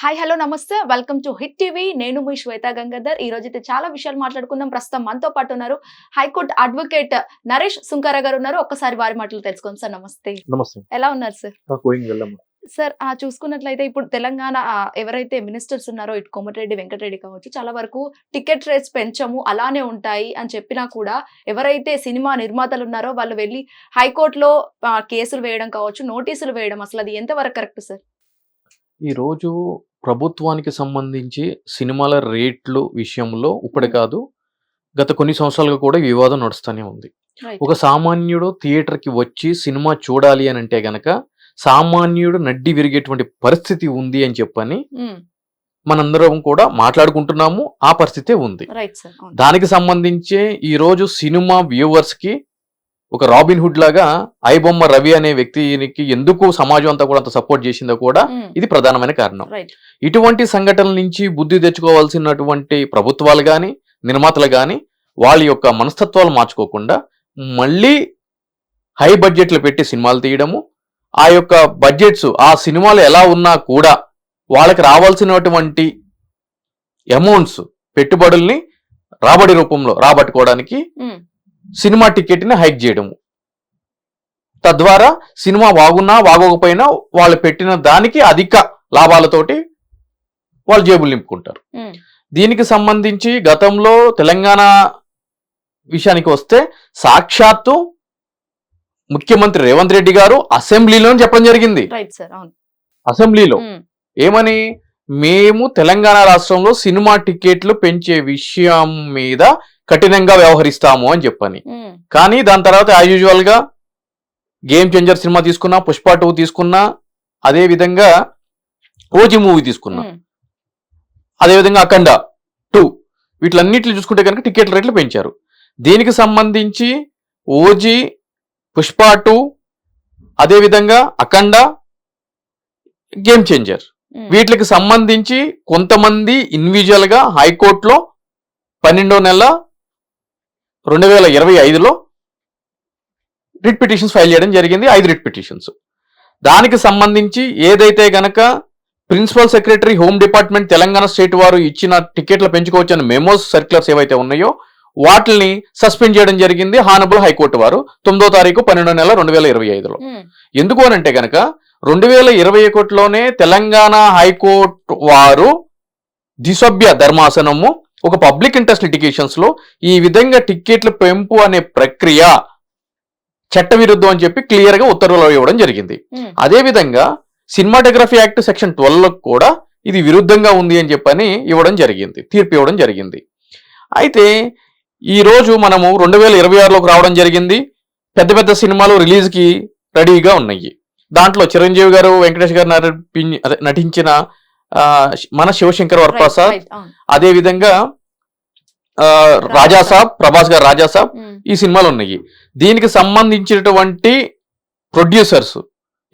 Hi hello నమస్తే. Welcome to Hit TV. నేను మీ శ్వేత గంగాధర్. ఈ రోజు అయితే చాలా విషయాలు మాట్లాడుకుందాం. ప్రస్తుతం మనతో పాటు ఉన్నారు హైకోర్టు అడ్వకేట్ నరేష్ సుంకర గారు ఉన్నారు. ఒక్కసారి వారి మాటలు తెలుసుకోండి సార్. నమస్తే. నమస్తే. ఎలా ఉన్నారు సార్? సార్ ఆ చూసుకున్నట్లయితే ఇప్పుడు తెలంగాణ ఎవరైతే మినిస్టర్స్ ఉన్నారో ఇటు కోమటిరెడ్డి వెంకటరెడ్డి కావచ్చు చాలా వరకు టికెట్ రేట్స్ పెంచము అలానే ఉంటాయి అని చెప్పినా కూడా ఎవరైతే సినిమా నిర్మాతలు ఉన్నారో వాళ్ళు వెళ్ళి హైకోర్టులో కేసులు వేయడం కావచ్చు నోటీసులు వేయడం అసలు అది ఎంతవరకు కరెక్ట్ సార్? ఈ రోజు ప్రభుత్వానికి సంబంధించి సినిమాల రేట్లు విషయంలో ఇప్పుడు కాదు గత కొన్ని సంవత్సరాలుగా కూడా వివాదం నడుస్తూనే ఉంది. ఒక సామాన్యుడు థియేటర్కి వచ్చి సినిమా చూడాలి అని అంటే గనక సామాన్యుడు నడ్డి విరిగేటువంటి పరిస్థితి ఉంది అని చెప్పని మనందరం కూడా మాట్లాడుకుంటున్నాము ఆ పరిస్థితే ఉంది. దానికి సంబంధించే ఈ రోజు సినిమా వ్యూవర్స్కి ఒక రాబిన్ హుడ్ లాగా ఐబొమ్మ రవి అనే వ్యక్తికి ఎందుకు సమాజం అంతా కూడా అంత సపోర్ట్ చేసిందో కూడా. ఇది ప్రధానమైన కారణం ఇటువంటి సంఘటనల నుంచి బుద్ధి తెచ్చుకోవాల్సినటువంటి ప్రభుత్వాలు కానీ నిర్మాతలు కానీ వాళ్ళ యొక్క మనస్తత్వాలు మార్చుకోకుండా మళ్ళీ హై బడ్జెట్లు పెట్టి సినిమాలు తీయడము ఆ యొక్క బడ్జెట్స్ ఆ సినిమాలు ఎలా ఉన్నా కూడా వాళ్ళకి రావాల్సినటువంటి అమౌంట్స్ పెట్టుబడుల్ని రాబడి రూపంలో రాబట్టుకోవడానికి. సినిమా టికెట్ని హైక్ చేయడము. తద్వారా సినిమా బాగున్నా బాగోకపోయినా వాళ్ళు పెట్టిన దానికి అధిక లాభాలతోటి వాళ్ళు జేబులు నింపుకుంటారు. దీనికి సంబంధించి గతంలో తెలంగాణ విషయానికి వస్తే సాక్షాత్తు ముఖ్యమంత్రి రేవంత్ రెడ్డి గారు అసెంబ్లీలో చెప్పడం జరిగింది. అసెంబ్లీలో. ఏమని? మేము తెలంగాణ రాష్ట్రంలో సినిమా టికెట్లు పెంచే విషయం మీద కఠినంగా వ్యవహరిస్తాము అని చెప్పని. కానీ దాని తర్వాత యాజ్ యూజువల్గా గేమ్ చేంజర్ సినిమా తీసుకున్నా పుష్ప టూ తీసుకున్నా అదే విధంగా ఓజీ మూవీ తీసుకున్నా. అదే విధంగా అఖండ టూ వీటిలన్నిట్లు చూసుకుంటే కనుక టికెట్ రేట్లు పెంచారు దీనికి సంబంధించి ఓజీ పుష్ప టూ అదే విధంగా అఖండ గేమ్ చేంజర్. వీటికి సంబంధించి కొంతమంది ఇండివిజువల్గా హైకోర్టులో పన్నెండో నెల రెండు వేల ఇరవై ఐదులో రిట్ పిటిషన్స్ ఫైల్ చేయడం జరిగింది. ఐదు రిట్ పిటిషన్స్ దానికి సంబంధించి ఏదైతే గనక principal secretary home department Telangana state వారు ఇచ్చిన టికెట్లు పెంచుకోవచ్చని మెమోస్ సర్క్యులర్స్ ఏవైతే ఉన్నాయో వాటిని సస్పెండ్ చేయడం జరిగింది హానబుల్ హైకోర్టు వారు తొమ్మిదో తారీఖు పన్నెండో నెల రెండు వేల ఇరవై ఐదులో. ఎందుకు అని అంటే గనక రెండు వేల ఇరవై ఒకటిలోనే తెలంగాణ హైకోర్టు వారు దిసభ్య ధర్మాసనము ఒక పబ్లిక్ ఇంట్రెస్ట్ లిటిగేషన్స్లో ఈ విధంగా టిక్కెట్ల పెంపు అనే ప్రక్రియ చట్టవిరుద్ధం అని చెప్పి క్లియర్గా ఉత్తర్వులు ఇవ్వడం జరిగింది. మ్మ్. అదే విధంగా సినిమాటోగ్రఫీ యాక్ట్ సెక్షన్ ట్వెల్వ్లో కూడా ఇది విరుద్ధంగా ఉంది అని చెప్పని ఇవ్వడం జరిగింది తీర్పు ఇవ్వడం జరిగింది. అయితే ఈ రోజు మనము రెండు వేల ఇరవై ఆరులోకి రావడం జరిగింది. పెద్ద పెద్ద సినిమాలు రిలీజ్కి రెడీగా ఉన్నాయి. దాంట్లో చిరంజీవి గారు వెంకటేష్ గారు నటించిన మన శివశంకర్ వరప్రసాద్. అదే విధంగా ఆ, రాజా సాబ్. ప్రభాస్ గారు రాజా సాబ్ మ్మ్. ఈ సినిమాలు ఉన్నాయి దీనికి సంబంధించినటువంటి ప్రొడ్యూసర్స్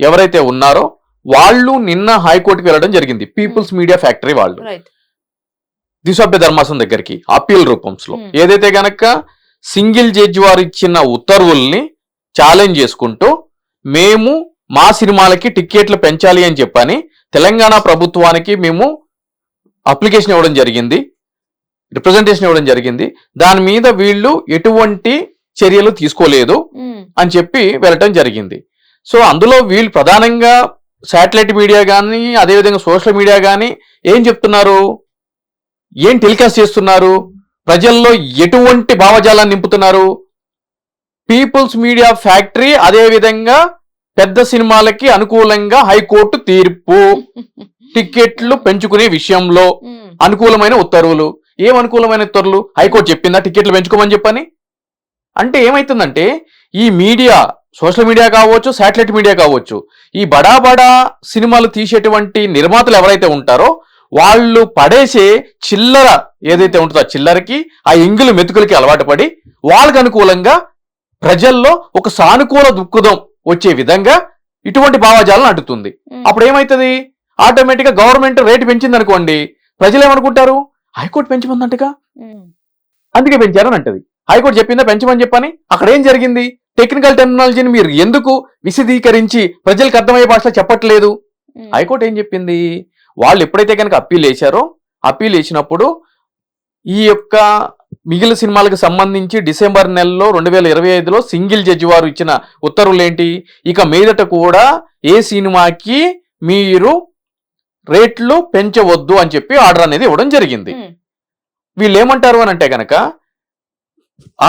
ఎవరైతే ఉన్నారో వాళ్ళు నిన్న హైకోర్టుకి వెళ్ళడం జరిగింది. పీపుల్స్ మీడియా ఫ్యాక్టరీ వాళ్ళు. దిశభ్య ధర్మాసనం దగ్గరికి అప్పీల్ రూపంలో. ఏదైతే గనక సింగిల్ జడ్జి వారు ఇచ్చిన ఉత్తర్వుల్ని ఛాలెంజ్ చేసుకుంటూ మేము మా సినిమాలకి టిక్కెట్లు పెంచాలి అని చెప్పని తెలంగాణ ప్రభుత్వానికి మేము అప్లికేషన్ ఇవ్వడం జరిగింది. రిప్రజెంటేషన్ ఇవ్వడం జరిగింది. దాని మీద వీళ్ళు ఎటువంటి చర్యలు తీసుకోలేదు. అని చెప్పి వెళ్ళటం జరిగింది. సో అందులో వీళ్ళు ప్రధానంగా శాటిలైట్ మీడియా కానీ అదేవిధంగా సోషల్ మీడియా కానీ ఏం చెప్తున్నారు? ఏం టెలికాస్ట్ చేస్తున్నారు? ప్రజల్లో ఎటువంటి భావజాలాన్ని నింపుతున్నారు? పీపుల్స్ మీడియా ఫ్యాక్టరీ అదేవిధంగా పెద్ద సినిమాలకి అనుకూలంగా హైకోర్టు తీర్పు. టికెట్లు పెంచుకునే విషయంలో. అనుకూలమైన ఉత్తర్వులు. ఏం అనుకూలమైన ఉత్తర్వులు? హైకోర్టు చెప్పిందా? టికెట్లు పెంచుకోమని చెప్పని? అంటే ఏమైతుందంటే ఈ మీడియా సోషల్ మీడియా కావచ్చు శాటిలైట్ మీడియా కావచ్చు ఈ బడా బడా సినిమాలు తీసేటువంటి నిర్మాతలు ఎవరైతే ఉంటారో వాళ్ళు పడేసే చిల్లర ఏదైతే ఉంటుందో ఆ చిల్లరకి ఆ ఎంగిలి మెతుకులకి అలవాటు పడి వాళ్ళకి అనుకూలంగా ప్రజల్లో ఒక సానుకూల దృక్పథం వచ్చే విధంగా ఇటువంటి భావజాలం అడ్డుతుంది. మ్మ్. అప్పుడు ఏమవుతుంది ఆటోమేటిక్గా గవర్నమెంట్ రేటు పెంచింది అనుకోండి ప్రజలు ఏమనుకుంటారు హైకోర్టు పెంచమందంటగా. అందుకే పెంచారని అంటది హైకోర్టు చెప్పిందా పెంచమని చెప్పని? అక్కడ ఏం జరిగింది? టెక్నికల్ టెక్నాలజీని మీరు ఎందుకు విశదీకరించి ప్రజలకు అర్థమయ్యే భాషలో చెప్పట్లేదు. హైకోర్టు ఏం చెప్పింది? వాళ్ళు ఎప్పుడైతే కనుక అప్పీల్ వేశారో అప్పీల్ వేసినప్పుడు ఈ యొక్క మిగిలిన సినిమాలకు సంబంధించి డిసెంబర్ నెలలో రెండు వేల ఇరవై ఐదులో సింగిల్ జడ్జి వారు ఇచ్చిన ఉత్తర్వులు ఏంటి ఇక మీదట కూడా ఏ సినిమాకి మీరు రేట్లు పెంచవద్దు అని చెప్పి ఆర్డర్ అనేది ఇవ్వడం జరిగింది. వీళ్ళు ఏమంటారు అని అంటే కనుక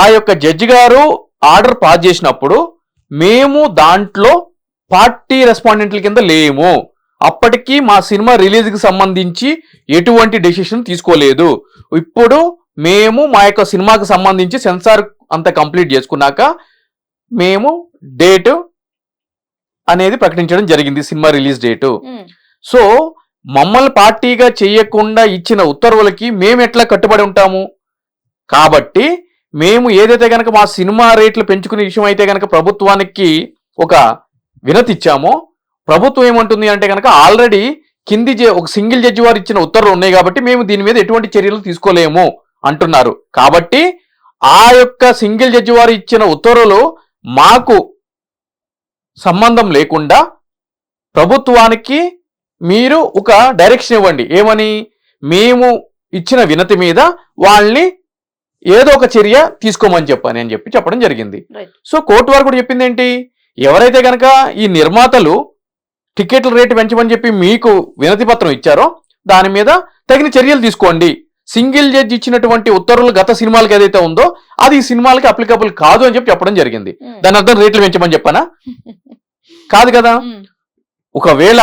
ఆ యొక్క జడ్జి గారు ఆర్డర్ పాస్ చేసినప్పుడు మేము దాంట్లో పార్టీ రెస్పాండెంట్ల కింద లేము. అప్పటికి మా సినిమా రిలీజ్కి సంబంధించి ఎటువంటి డెసిషన్ తీసుకోలేదు. ఇప్పుడు మేము మా యొక్క సినిమాకి సంబంధించి సెన్సార్ అంతా కంప్లీట్ చేసుకున్నాక మేము డేట్ అనేది ప్రకటించడం జరిగింది సినిమా రిలీజ్ డేటు. సో మమ్మల్ని పార్టీగా చేయకుండా ఇచ్చిన ఉత్తర్వులకి మేము ఎట్లా కట్టుబడి ఉంటాము? కాబట్టి మేము ఏదైతే గనక మా సినిమా రేట్లు పెంచుకునే విషయం అయితే గనక ప్రభుత్వానికి ఒక వినతి ఇచ్చామో ప్రభుత్వం ఏమంటుంది అంటే గనక ఆల్రెడీ కింది జ- ఒక సింగిల్ జడ్జి వారు ఇచ్చిన ఉత్తర్వులు ఉన్నాయి కాబట్టి మేము దీని మీద ఎటువంటి చర్యలు తీసుకోలేము. అంటున్నారు. కాబట్టి ఆ యొక్క సింగిల్ జడ్జి వారు ఇచ్చిన ఉత్తర్వులు మాకు సంబంధం లేకుండా ప్రభుత్వానికి మీరు ఒక డైరెక్షన్ ఇవ్వండి. ఏమని? మేము ఇచ్చిన వినతి మీద వాళ్ళని ఏదో ఒక చర్య తీసుకోమని చెప్పని అని చెప్పి చెప్పడం జరిగింది. సో కోర్టు వారు కూడా చెప్పింది ఏంటి? ఎవరైతే కనుక ఈ నిర్మాతలు టికెట్ల రేటు పెంచమని చెప్పి మీకు వినతి పత్రం ఇచ్చారో దాని మీద తగిన చర్యలు తీసుకోండి. సింగిల్ జడ్జి ఇచ్చినటువంటి ఉత్తర్వులు గత సినిమాలకు ఏదైతే ఉందో అది ఈ సినిమాలకి అప్లికబుల్ కాదు అని చెప్పి చెప్పడం జరిగింది. దాని అర్థం రేట్లు పెంచమని చెప్పనా? కాదు కదా? ఒకవేళ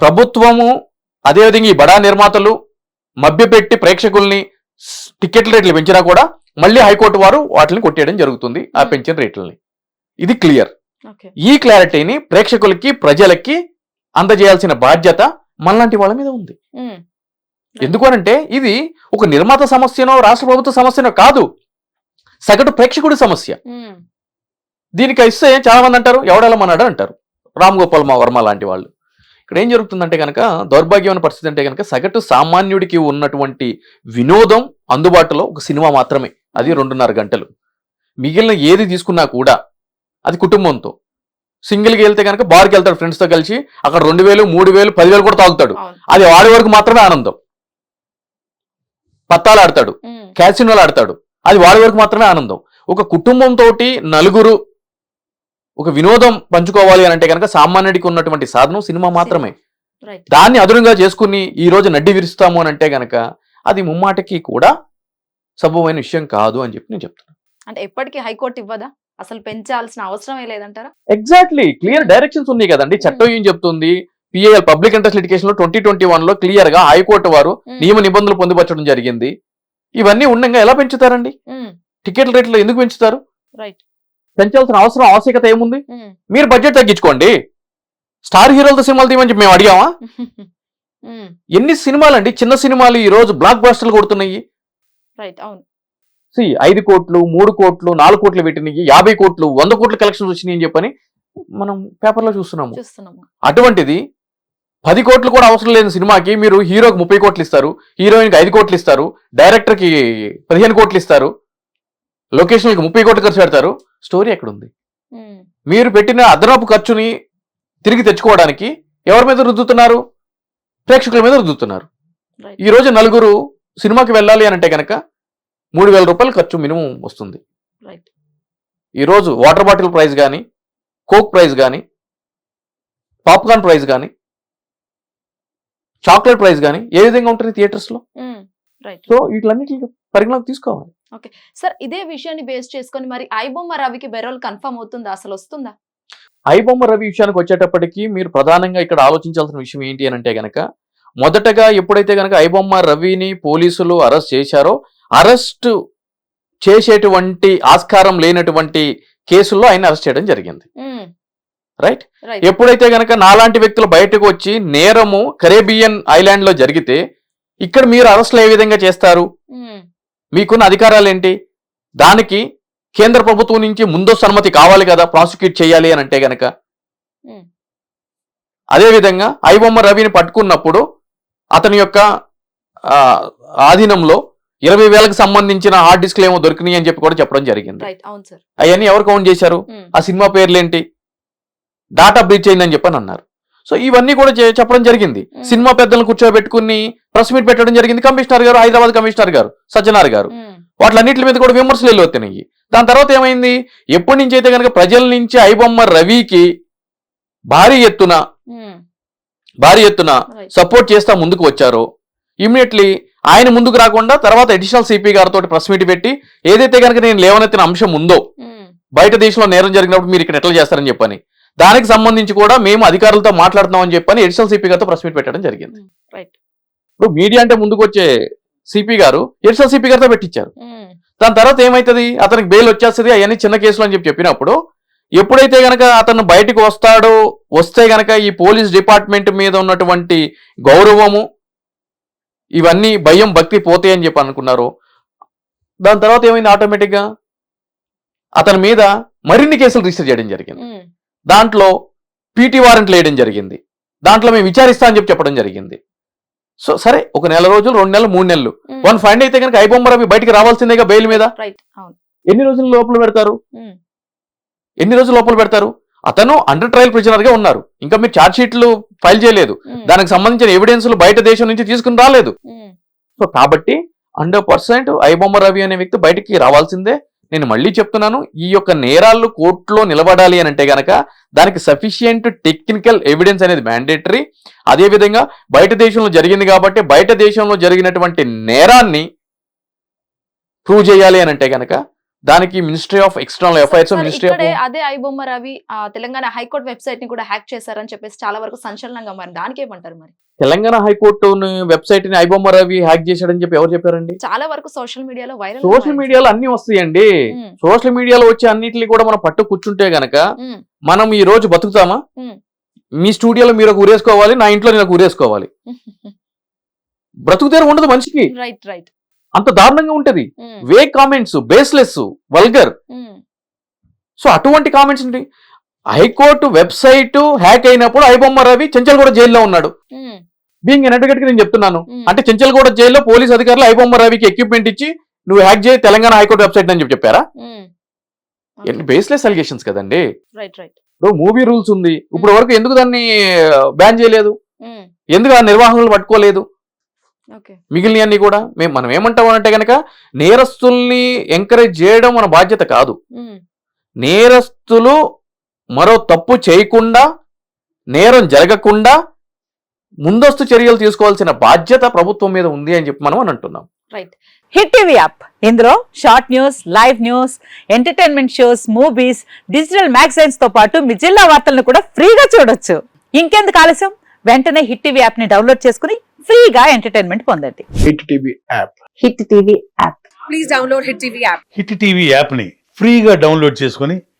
ప్రభుత్వము అదేవిధంగా ఈ బడా నిర్మాతలు మభ్యపెట్టి ప్రేక్షకుల్ని టికెట్ల రేట్లు పెంచినా కూడా మళ్ళీ హైకోర్టు వారు వాటిని కొట్టేయడం జరుగుతుంది ఆ. పెంచిన రేట్లని. ఇది క్లియర్. ఈ క్లారిటీని ప్రేక్షకులకి ప్రజలకి అందజేయాల్సిన బాధ్యత మనలాంటి వాళ్ళ మీద ఉంది. ఉమ్, ఎందుకు అనంటే ఇది ఒక నిర్మాత సమస్యనో రాష్ట్ర ప్రభుత్వ సమస్యనో కాదు. సగటు ప్రేక్షకుడి సమస్య. దీనికి ఇస్తే చాలా మంది అంటారు ఎవడెళ్ళమన్నాడు అంటారు. రామ్ గోపాల్ మా వర్మ లాంటి వాళ్ళు. ఇక్కడ ఏం జరుగుతుందంటే కనుక దౌర్భాగ్యమైన పరిస్థితి అంటే కనుక సగటు సామాన్యుడికి ఉన్నటువంటి వినోదం అందుబాటులో ఒక సినిమా మాత్రమే. అది రెండున్నర గంటలు. మిగిలిన ఏది తీసుకున్నా కూడా అది కుటుంబంతో. సింగిల్కి వెళ్తే కనుక బార్కి వెళ్తాడు ఫ్రెండ్స్తో కలిసి అక్కడ రెండు వేలు మూడు వేలు పదివేలు కూడా తాగుతాడు. అది వాడి వరకు మాత్రమే ఆనందం. పత్తాలు ఆడతాడు క్యాసినోలు ఆడతాడు. అది వాడి వరకు మాత్రమే ఆనందం. ఒక కుటుంబంతో నలుగురు ఒక వినోదం పంచుకోవాలి అని అంటే కనుక సామాన్యుడికి ఉన్నటువంటి సాధనం సినిమా మాత్రమే. దాన్ని అదునుగా చేసుకుని ఈ రోజు నడ్డి విరుస్తాము అని అంటే గనక అది ముమ్మాటకి కూడా సబమైన విషయం కాదు అని చెప్పి నేను చెప్తాను అంటే ఎప్పటికీ హైకోర్టు ఇవ్వదా? అసలు పెంచాల్సిన అవసరమే లేదంటారా? ఎగ్జాక్ట్లీ క్లియర్ డైరెక్షన్స్ ఉన్నాయి కదండి. చట్టం ఏం చెప్తుంది? పిఏఎల్ పబ్లిక్ ఇంట్రెస్ట్ లిటికేషన్లో ట్వంటీ ట్వంటీ వన్లో క్లియర్గా హైకోర్టు వారు నియమ నిబంధనలు పొందుపరచడం జరిగింది. ఇవన్నీ ఉండగా ఎలా పెంచుతారండి? టికెట్ల రేట్లు ఎందుకు పెంచుతారు? పెంచాల్సిన అవసరం ఆవశ్యకత ఏముంది? మీరు బడ్జెట్ తగ్గించుకోండి. స్టార్ హీరోలతో సినిమాలు తీయమని మేము అడిగామా? ఎన్ని సినిమాలు అండి చిన్న సినిమాలు ఈ రోజు బ్లాక్ బస్టర్లు కొడుతున్నాయి. రైట్ అవును. సి ఐదు కోట్లు మూడు కోట్లు నాలుగు కోట్లు పెట్టినాయి యాభై కోట్లు వంద కోట్ల కలెక్షన్స్ వచ్చినాయి అని చెప్పని మనం పేపర్లో చూస్తున్నాము. అటువంటిది పది కోట్లు కూడా అవసరం లేని సినిమాకి మీరు హీరోకి ముప్పై కోట్లు ఇస్తారు హీరోయిన్కి ఐదు కోట్లు ఇస్తారు డైరెక్టర్కి పదిహేను కోట్లు ఇస్తారు లొకేషన్కి ముప్పై కోట్లు ఖర్చు పెడతారు స్టోరీ ఎక్కడుంది? మీరు పెట్టిన అదనపు ఖర్చుని తిరిగి తెచ్చుకోవడానికి ఎవరి మీద రుద్దుతున్నారు? ప్రేక్షకుల మీద రుద్దుతున్నారు. ఈ రోజు నలుగురు సినిమాకి వెళ్ళాలి అని అంటే కనుక మూడు వేల రూపాయలు ఖర్చు మినిమం వస్తుంది. రైట్ ఈ రోజు వాటర్ బాటిల్ ప్రైస్ కానీ కోక్ ప్రైస్ కానీ పాప్కార్న్ ప్రైస్ కానీ చాక్లెట్ ప్రైస్ కానీ ఏ విధంగా ఉంటుంది థియేటర్స్లో ఉమ్, రైట్. సో వీటిలన్నిటి పరిగణలోకి తీసుకోవాలి. సార్ ఇదే విషయాన్ని బేస్ చేసుకొని మరి ఐబొమ్మ రవికి బెరోల్ కన్ఫర్మ్ అవుతుందా? అసలు వస్తుందా? ఐబొమ్మ రవి విషయానికి వచ్చేటప్పటికి మీరు ప్రధానంగా ఇక్కడ ఆలోచించాల్సిన విషయం ఏంటి అని అంటే గనక మొదటగా ఎప్పుడైతే గనక ఐబొమ్మ రవిని పోలీసులు అరెస్ట్ చేశారో అరెస్ట్ చేసేటువంటి ఆస్కారం లేనటువంటి కేసుల్లో ఆయన అరెస్ట్ చేయడం జరిగింది. రైట్ ఎప్పుడైతే గనక నాలాంటి వ్యక్తులు బయటకు వచ్చి నేరము కరేబియన్ ఐలాండ్లో జరిగితే ఇక్కడ మీరు అరెస్టులు ఏ విధంగా చేస్తారు? ఉమ్, మీకున్న అధికారాలు ఏంటి దానికి కేంద్ర ప్రభుత్వం నుంచి ముందస్తు అనుమతి కావాలి కదా ప్రాసిక్యూట్ చేయాలి అని అంటే గనక. ఉమ్, అదే విధంగా ఐబొమ్మ రవిని పట్టుకున్నప్పుడు అతని యొక్క ఆధీనంలో ఇరవై వేలకు సంబంధించిన హార్డ్ డిస్క్లు ఏమో దొరికినాయి అని చెప్పి కూడా చెప్పడం జరిగింది. అవన్నీ ఎవరు కౌంట్ చేశారు? ఉమ్, ఆ సినిమా పేర్లేంటి? డాటా బ్రీచ్ అయిందని చెప్పని అన్నారు. సో ఇవన్నీ కూడా చెప్పడం జరిగింది. సినిమా పెద్దలను కూర్చోబెట్టుకుని ప్రెస్ మీట్ పెట్టడం జరిగింది. కమిషనర్ గారు హైదరాబాద్ కమిషనర్ గారు సజ్జనార్ గారు. వాటిలన్నిటి మీద కూడా విమర్శలు వెళ్ళొస్తున్నాయి దాని తర్వాత ఏమైంది? ఎప్పటి నుంచి అయితే కనుక ప్రజల నుంచి ఐబొమ్మ రవికి భారీ ఎత్తున భారీ ఎత్తున రైట్. సపోర్ట్ చేస్తా ముందుకు వచ్చారో ఇమ్మీడియట్లీ ఆయన ముందుకు రాకుండా తర్వాత అడిషనల్ సిపి గారితో ప్రెస్ మీట్ పెట్టి ఏదైతే కనుక నేను లేవనెత్తిన అంశం ఉందో బయట దేశంలో నేరం జరిగినప్పుడు మీరు ఇక్కడ ఎట్లా చేస్తారని చెప్పని దానికి సంబంధించి కూడా మేము అధికారులతో మాట్లాడుతున్నామని చెప్పని అడిషనల్ సిపి గారితో ప్రెస్ మీట్ పెట్టడం జరిగింది. రైట్. ఇప్పుడు మీడియా అంటే ముందుకు వచ్చే సిపి గారు అడిషనల్ సిపి గారితో పెట్టించారు దాని తర్వాత ఏమైతుంది? అతనికి బెయిల్ వచ్చేస్తుంది అవన్నీ చిన్న కేసులు అని చెప్పి చెప్పినప్పుడు ఎప్పుడైతే గనక అతను బయటకు వస్తాడో వస్తే గనక ఈ పోలీస్ డిపార్ట్మెంట్ మీద ఉన్నటువంటి గౌరవము ఇవన్నీ భయం భక్తి పోతాయి అని చెప్పి అనుకున్నారు. దాని తర్వాత ఏమైంది? ఆటోమేటిక్గా అతని మీద మరిన్ని కేసులు రిజిస్టర్ చేయడం జరిగింది. దాంట్లో పీటీ వారెంట్లు వేయడం జరిగింది. దాంట్లో మేము విచారిస్తా అని చెప్పి చెప్పడం జరిగింది. సో సరే ఒక నెల రోజులు రెండు నెలలు మూడు నెలలు. వన్ ఫైండ్ అయితే కనుక ఐబొమ్మ రవి బయటికి రావాల్సిందేగా బెయిల్ మీద? ఎన్ని రోజుల లోపల పెడతారు? ఎన్ని రోజుల లోపల పెడతారు? అతను అండర్ ట్రయల్ ప్రిజనర్గా ఉన్నారు. ఇంకా మీరు ఛార్జ్ షీట్లు ఫైల్ చేయలేదు. దానికి సంబంధించిన ఎవిడెన్స్లు బయట దేశం నుంచి తీసుకుని రాలేదు. సో కాబట్టి హండ్రెడ్ పర్సెంట్ ఐబొమ్మ రవి అనే వ్యక్తి బయటికి రావాల్సిందే. నేను మళ్ళీ చెప్తున్నాను ఈ యొక్క నేరాలు కోర్టులో నిలబడాలి అని అంటే గనక దానికి సఫిషియంట్ టెక్నికల్ ఎవిడెన్స్ అనేది మ్యాండేటరీ అదేవిధంగా బయట దేశంలో జరిగింది కాబట్టి బయట దేశంలో జరిగినటువంటి నేరాన్ని ప్రూవ్ చేయాలి అని అంటే గనక దానికి ministry of external affairs sir, ministry అదే ఐబొమ్మ రవి ఆ, తెలంగాణ హైకోర్టు వెబ్సైట్ని కూడా హ్యాక్ చేశారని చెప్పేసి చాలా వరకు సంచలనంగా మరి దానికి ఏమంటారు మరి? తెలంగాణ హైకోర్టు వెబ్సైట్ని ఐబొమ్మ రవి హ్యాక్ చేశాడని చెప్పి ఎవరు చెప్పారండి? చాలా వరకు సోషల్ మీడియాలో వైరల్ సోషల్ మీడియాలో అన్ని వస్తాయండి. సోషల్ మీడియాలో వచ్చే అన్నిటిని కూడా మనం పట్టు కూర్చుంటే గనక మనం ఈ రోజు బతుకుతామా. మీ స్టూడియోలో మీరు ఒక ఊరేసుకోవాలి నా ఇంట్లో నేను ఒక ఊరేసుకోవాలి. బ్రతుకుతేనే ఉండదు మనిషికి. Right right. అంత దారుణంగా ఉంటది. వే కామెంట్స్ బేస్లెస్ వల్గర్ సో అటువంటి కామెంట్స్ ఉంటాయి హైకోర్టు వెబ్సైట్ హ్యాక్ అయినప్పుడు ఐబొమ్మ రవి చెంచల్గూడ జైల్లో ఉన్నాడు. బీయింగ్ ఎన్ అడ్వకేట్ నేను చెప్తున్నాను. అంటే చెంచల్గూడ జైల్లో పోలీస్ అధికారులు ఐబొమ్మ రవికి ఎక్విప్మెంట్ ఇచ్చి నువ్వు హ్యాక్ చేయి తెలంగాణ హైకోర్టు వెబ్సైట్ అని చెప్పి చెప్పారా? బేస్లెస్ అలిగేషన్స్ కదండి. రైట్ రైట్ ఇప్పుడు మూవీ రూల్స్ ఉంది. ఇప్పుడు వరకు ఎందుకు దాన్ని బ్యాన్ చేయలేదు? ఎందుకు ఆ నిర్వాహకులు పట్టుకోలేదు? మిగిలినవన్నీ కూడా మేము మనం ఏమంటాం అంటే కనుక నేరస్తుల్ని ఎంకరేజ్ చేయడం మన బాధ్యత కాదు. నేరస్తులు మరో తప్పు చేయకుండా నేరం జరగకుండా ముందస్తు చర్యలు తీసుకోవాల్సిన బాధ్యత ప్రభుత్వం మీద ఉంది అని చెప్పి మనం అని అంటున్నాం. రైట్ హిట్ టీవీ యాప్ ఇందులో short news live news entertainment shows movies digital మ్యాగజైన్స్తో పాటు మీ జిల్లా వార్తలను కూడా ఫ్రీగా చూడొచ్చు. ఇంకెందుకు ఆలస్యం? వెంటనే హిట్ టీవీ యాప్ని డౌన్లోడ్ చేసుకుని ఫ్రీగా ఎంటర్టైన్మెంట్ పొందండి. Hit TV app hit TV app please download Hit TV app. Hit TV యాప్ని ఫ్రీగా డౌన్లోడ్ చేసుకొని